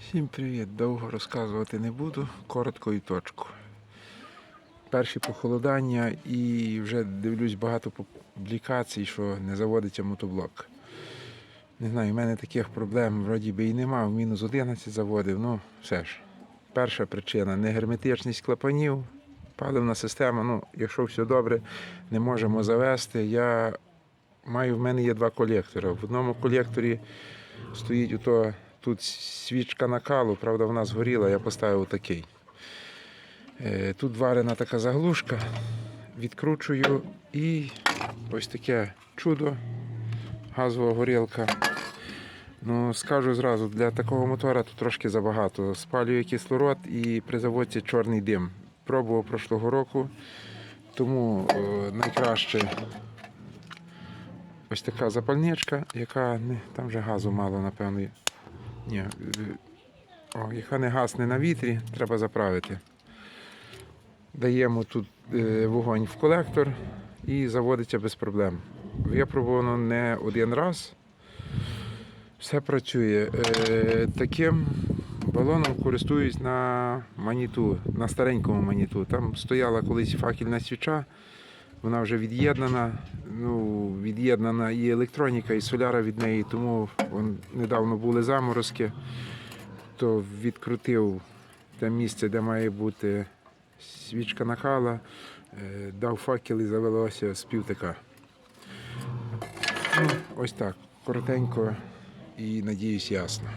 Всім привіт! Довго розказувати не буду, коротко і точку. Перші похолодання і вже дивлюсь багато публікацій, що не заводиться мотоблок. Не знаю, в мене таких проблем вроді би і нема, в мінус 11 заводив, ну все ж. Перша причина негерметичність клапанів, паливна система. Ну, якщо все добре, не можемо завести. Я маю, в мене є два колектори. В одному колекторі стоїть ото, тут свічка накалу, правда, вона згоріла, я поставив такий. Е, Тут варена така заглушка, відкручую і ось таке чудо, газова горілка. Ну, скажу зразу, для такого мотора тут трошки забагато. Спалює кислород і при заводці чорний дим. Пробував прошлого року, тому е, найкраще ось така запальничка, яка не, там вже газу мало, напевно. Ні, е, о, яка не гасне на вітрі, треба заправити. Даємо тут е, вогонь в колектор і заводиться без проблем. Випробувано не один раз. Все працює. Е, таким балоном користуюсь на маніту, на старенькому маніту. Там стояла колись факельна свіча, вона вже від'єднана. Ну, від'єднана і електроніка, і соляра від неї, тому вон, недавно були заморозки, то відкрутив те місце, де має бути свічка накала, е, дав факел і завелося з півтика. Ну, ось так, коротенько і надіюсь ясно.